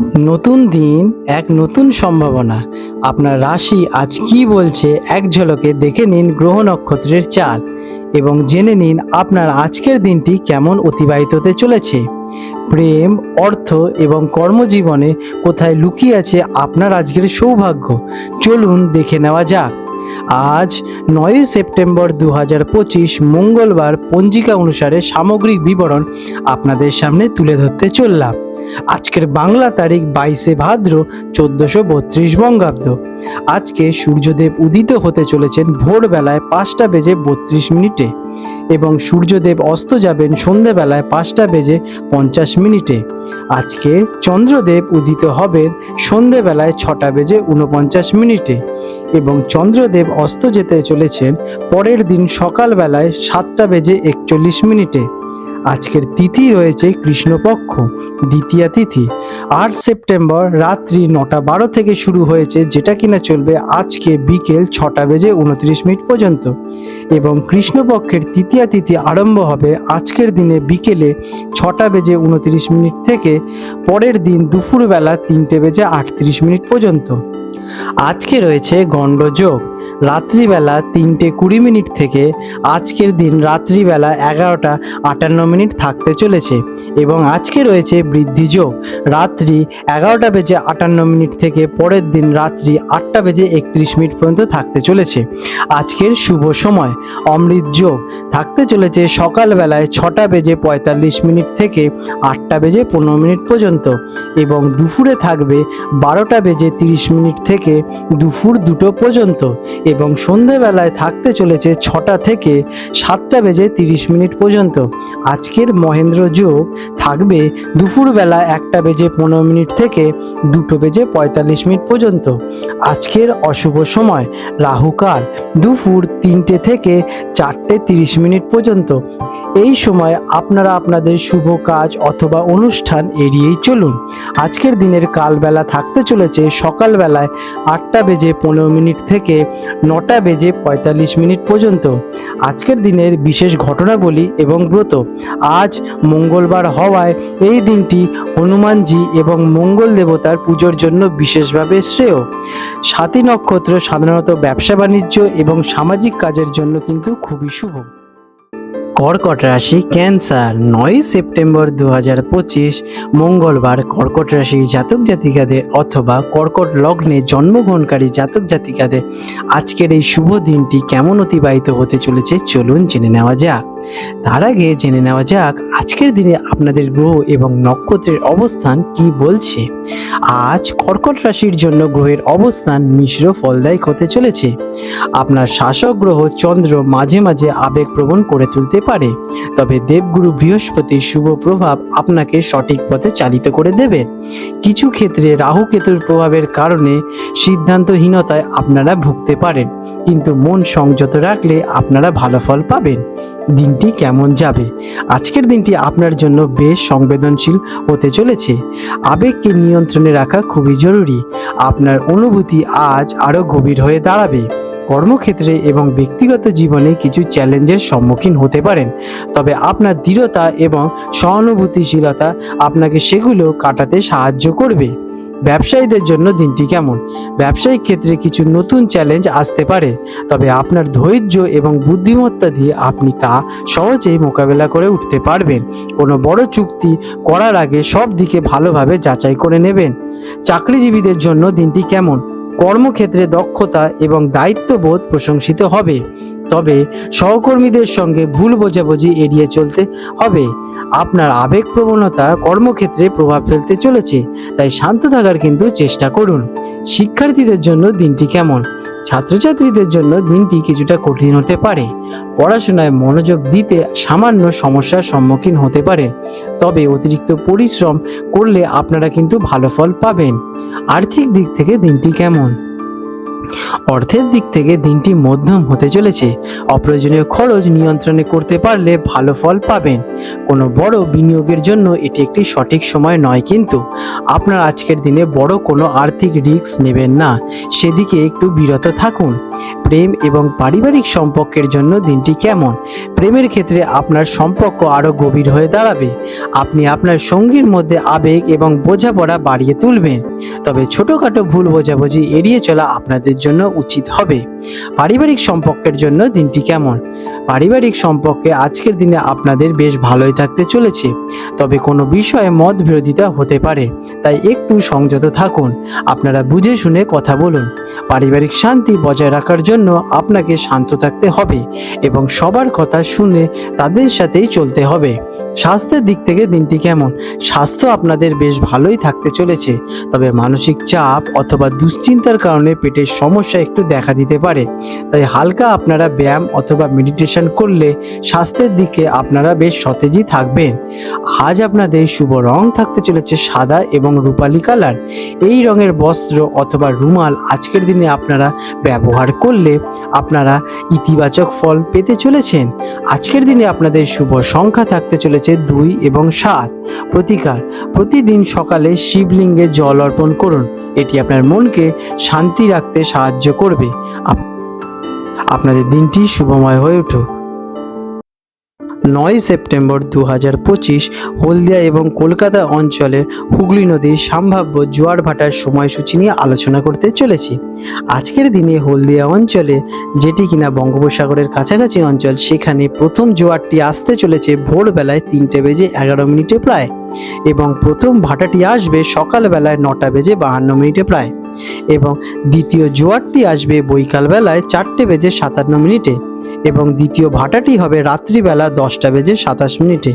নতুন দিন, এক নতুন সম্ভাবনা। আপনার রাশি আজ কি বলছে এক ঝলকে দেখে নিন গ্রহ নক্ষত্রের চাল এবং জেনে নিন আপনার আজকের দিনটি কেমন অতিবাহিত হতে চলেছে। প্রেম, অর্থ এবং কর্মজীবনে কোথায় লুকিয়ে আছে আপনার আজকের সৌভাগ্য? চলুন দেখে নেওয়া যাক। আজ নয়ই সেপ্টেম্বর দু হাজার পঁচিশ, মঙ্গলবার পঞ্জিকা অনুসারে সামগ্রিক বিবরণ আপনাদের সামনে তুলে ধরতে চললাম। আজকের বাংলা তারিখ বাইশে ভাদ্র চোদ্দশো বত্রিশ বঙ্গাব্দ। আজকে সূর্যদেব উদিত হতে চলেছেন ভোরবেলায় পাঁচটা বেজে বত্রিশ মিনিটে এবং সূর্যদেব অস্ত যাবেন সন্ধেবেলায় পাঁচটা বেজে পঞ্চাশ মিনিটে। আজকে চন্দ্রদেব উদিত হবেন সন্ধেবেলায় ছটা বেজে উনপঞ্চাশ মিনিটে এবং চন্দ্রদেব অস্ত যেতে চলেছেন পরের দিন সকালবেলায় সাতটা বেজে একচল্লিশ মিনিটে। আজকের তিথি রয়েছে কৃষ্ণপক্ষ। দ্বিতীয়া তিথি। আট সেপ্টেম্বর রাত্রি নটা বারো থেকে শুরু হয়েছে যেটা কিনা চলবে আজকে বিকেল ছটা বেজে উনত্রিশ মিনিট পর্যন্ত। এবং কৃষ্ণপক্ষের তৃতীয়া তিথি আরম্ভ হবে আজকের দিনে বিকেলে ছটা বেজে উনত্রিশ মিনিট থেকে পরের দিন দুপুরবেলা তিনটে বেজে আটত্রিশ মিনিট পর্যন্ত। আজকে রয়েছে গণ্ডযোগ। রাত্রিবেলা তিনটে কুড়ি মিনিট থেকে আজকের দিন রাত্রিবেলা এগারোটা আটান্ন মিনিট থাকতে চলেছে এবং আজকে রয়েছে বৃদ্ধি যোগ। রাত্রি এগারোটা বেজে আটান্ন মিনিট থেকে পরের দিন রাত্রি আটটা বেজে একত্রিশ মিনিট পর্যন্ত থাকতে চলেছে। আজকের শুভ সময়, অমৃত যোগ। থাকতে চলেছে সকালবেলায় ছটা বেজে পঁয়তাল্লিশ মিনিট থেকে আটটা বেজে পনেরো মিনিট পর্যন্ত এবং দুপুরে থাকবে বারোটা বেজে তিরিশ মিনিট থেকে দুপুর দুটো পর্যন্ত এবং সন্ধেবেলায় থাকতে চলেছে ছটা থেকে সাতটা বেজে তিরিশ মিনিট পর্যন্ত। আজকের মহেন্দ্র যোগ থাকবে দুপুরবেলা একটা বেজে পনেরো মিনিট থেকে দুটো বেজে পঁয়তাল্লিশ মিনিট পর্যন্ত। আজকের অশুভ সময় রাহুকাল দুপুর তিনটে থেকে চারটে তিরিশ মিনিট পর্যন্ত। এই সময় আপনারা আপনাদের শুভ কাজ অথবা অনুষ্ঠান এড়িয়েই চলুন। আজকের দিনের কালবেলা থাকতে চলেছে সকালবেলায় আটটা বেজে পনেরো মিনিট থেকে নটা বেজে পঁয়তাল্লিশ মিনিট পর্যন্ত। আজকের দিনের বিশেষ ঘটনাবলী এবং ব্রত। আজ মঙ্গলবার হওয়ায় এই দিনটি হনুমানজি এবং মঙ্গল দেবতার পুজোর জন্য বিশেষভাবে শ্রেয়। সাতী নক্ষত্র সাধারণত ব্যবসা বাণিজ্য এবং সামাজিক কাজের জন্য কিন্তু খুবই শুভ। কর্কট রাশি ক্যান্সার। নয় সেপ্টেম্বর দু হাজার পঁচিশ, মঙ্গলবার কর্কট রাশি জাতক জাতিকাদের অথবা কর্কট লগ্নে জন্মগ্রহণকারী জাতক জাতিকাদের। আজকের এই শুভ দিনটি কেমন অতিবাহিত হতে চলেছে? চলুন জেনে নেওয়া যাক। তার আগে জেনে নেওয়া যাক আজকের দিনে আপনাদের গ্রহ এবং নক্ষত্রের অবস্থান কি বলছে। আজ কর্কট রাশির জন্য গ্রহের অবস্থান মিশ্র ফলদায়ক হতে চলেছে। আপনার শাসক গ্রহ চন্দ্র মাঝে মাঝে আবেগপ্রবণ করে তুলতে পারে। তবে দেবগুরু বৃহস্পতির শুভ প্রভাব আপনাকে সঠিক পথে চালিত করে দেবে। কিছু ক্ষেত্রে রাহু কেতুর প্রভাবের কারণে সিদ্ধান্তহীনতায় আপনারা ভুগতে পারেন। কিন্তু মন সংযত রাখলে আপনারা ভালো ফল পাবেন। দিনটি কেমন যাবে? আজকের দিনটি আপনার জন্য বেশ সংবেদনশীল হতে চলেছে। আবেগকে নিয়ন্ত্রণে রাখা খুবই জরুরি। আপনার অনুভূতি আজ আরও গভীর হয়ে দাঁড়াবে। কর্মক্ষেত্রে এবং ব্যক্তিগত জীবনে কিছু চ্যালেঞ্জের সম্মুখীন হতে পারেন। তবে আপনার দৃঢ়তা এবং সহানুভূতিশীলতা আপনাকে সেগুলো কাটাতে সাহায্য করবে। ব্যবসায়ীদের জন্য দিনটি কেমন? ব্যবসায়িক ক্ষেত্রে কিছু নতুন চ্যালেঞ্জ আসতে পারে, তবে আপনার ধৈর্য এবং বুদ্ধিমত্তা দিয়ে আপনি তা সহজেই মোকাবেলা করে উঠতে পারবেন। কোনো বড় চুক্তি করার আগে সব দিকে ভালোভাবে যাচাই করে নেবেন। চাকরিজীবীদের জন্য দিনটি কেমন? কর্মক্ষেত্রে দক্ষতা এবং দায়িত্ববোধ প্রশংসিত হবে। তবে সহকর্মীদের সঙ্গে ভুল বোঝাবুঝি এড়িয়ে চলতে হবে। আপনার আবেগ প্রবণতা কর্মক্ষেত্রে প্রভাব ফেলতে চলেছে, তাই শান্ত থাকার কিন্তু চেষ্টা করুন। শিক্ষার্থীদের জন্য দিনটি কেমন? ছাত্রছাত্রীদের জন্য দিনটি কিছুটা কঠিন হতে পারে। পড়াশোনায় মনোযোগ দিতে সামান্য সমস্যার সম্মুখীন হতে পারে তবে অতিরিক্ত পরিশ্রম করলে আপনারা কিন্তু ভালো ফল পাবেন। আর্থিক দিক থেকে দিনটি কেমন? অর্থের দিক থেকে দিনটি মধ্যম হতে চলেছে। অপ্রয়োজনীয় খরচ নিয়ন্ত্রণে করতে পারলে ভালো ফল পাবেন। কোনো বড় বিনিয়োগের জন্য এটি একটি সঠিক সময় নয় কিন্তু আপনার আজকের দিনে বড় কোনো আর্থিক রিস্ক নেবেন না। সেদিকে একটু বিরত থাকুন। প্রেম এবং পারিবারিক সম্পর্কের জন্য দিনটি কেমন? প্রেমের ক্ষেত্রে আপনার সম্পর্ক আরও গভীর হয়ে দাঁড়াবে। আপনি আপনার সঙ্গীর মধ্যে আবেগ এবং বোঝাপড়া বাড়িয়ে তুলবেন। তবে ছোটোখাটো ভুল বোঝাবুঝি এড়িয়ে চলা আপনাদের জন্য উচিত হবে। পারিবারিক সম্পর্কের জন্য দিনটি কেমন? পারিবারিক সম্পর্কে আজকের দিনে আপনাদের বেশ ভালোই থাকতে চলেছে। তবে কোনো বিষয়ে মত বিরোধিতা হতে পারে, তাই একটু সংযত থাকুন। আপনারা বুঝে শুনে কথা বলুন। পারিবারিক শান্তি বজায় রাখার জন্য আপনাকে শান্ত থাকতে হবে এবং সবার কথা শুনে তাদের সাথেই চলতে হবে। স্বাস্থ্যের দিক থেকে দিনটি কেমন? স্বাস্থ্য আপনাদের বেশ ভালোই থাকতে চলেছে। তবে মানসিক চাপ অথবা দুশ্চিন্তার কারণে পেটের সমস্যা একটু দেখা দিতে পারে। তাই হালকা আপনারা ব্যায়াম অথবা মেডিটেশন করলে স্বাস্থ্যের দিকে আপনারা বেশ সতেজই থাকবেন। আজ আপনাদের শুভ রং থাকতে চলেছে সাদা এবং রূপালি কালার। এই রঙের বস্ত্র অথবা রুমাল আজকের দিনে আপনারা ব্যবহার করলে আপনারা ইতিবাচক ফল পেতে চলেছেন। আজকের দিনে আপনাদের শুভ সংখ্যা থাকতে চলেছে দুই এবং সাত। প্রতিকার, প্রতিদিন সকালে শিবলিঙ্গে জল অর্পণ করুন। এটি আপনার মনকে শান্তি রাখতে সাহায্য করবে। আপনাদের দিনটি শুভময় হয়ে উঠুক। নয় সেপ্টেম্বর দু হাজার পঁচিশ হলদিয়া এবং কলকাতা অঞ্চলে হুগলি নদীর সম্ভাব্য জোয়ার ভাটার সময়সূচি নিয়ে আলোচনা করতে চলেছি। আজকের দিনে হলদিয়া অঞ্চলে যেটি কিনা বঙ্গোপসাগরের কাছাকাছি অঞ্চল, সেখানে প্রথম জোয়ারটি আসতে চলেছে ভোরবেলায় তিনটে বেজে এগারো মিনিটে প্রায় এবং প্রথম ভাটাটি আসবে সকালবেলায় নটা বেজে বাহান্ন মিনিটে প্রায় এবং দ্বিতীয় জোয়ারটি আসবে বৈকালবেলায় চারটে বেজে সাতান্ন মিনিটে। এবং দ্বিতীয় ভাটাটি হবে রাত্রিবেলা দশটা বেজে সাতাশ মিনিটে।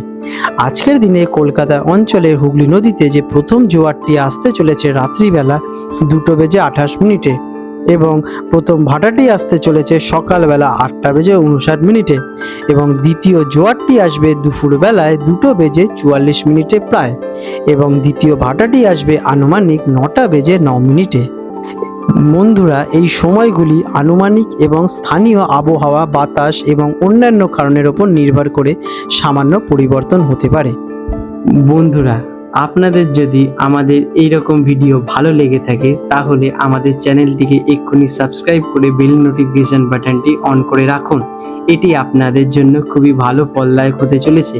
আজকের দিনে কলকাতা অঞ্চলের হুগলি নদীতে যে প্রথম জোয়ারটি আসতে চলেছে রাত্রিবেলা দুটো বেজে আঠাশ মিনিটে এবং প্রথম ভাটাটি আসতে চলেছে সকালবেলা আটটা বেজে উনষাট মিনিটে এবং দ্বিতীয় জোয়ারটি আসবে দুপুরবেলায় দুটো বেজে চুয়াল্লিশ মিনিটে প্রায় এবং দ্বিতীয় ভাটাটি আসবে আনুমানিক নটা বেজে ন মিনিটে। বন্ধুরা, এই সময়গুলি আনুমানিক এবং স্থানীয় আবহাওয়া, বাতাস এবং অন্যান্য কারণের ওপর নির্ভর করে সামান্য পরিবর্তন হতে পারে। বন্ধুরা, আপনাদের যদি আমাদের এই রকম ভিডিও ভালো লেগে থাকে, তাহলে আমাদের চ্যানেলটিকে এক্ষুনি সাবস্ক্রাইব করে বেল নোটিফিকেশন বাটনটি অন করে রাখুন। এটি আপনাদের জন্য খুবই ভালো, ফলদায়ক হতে চলেছে।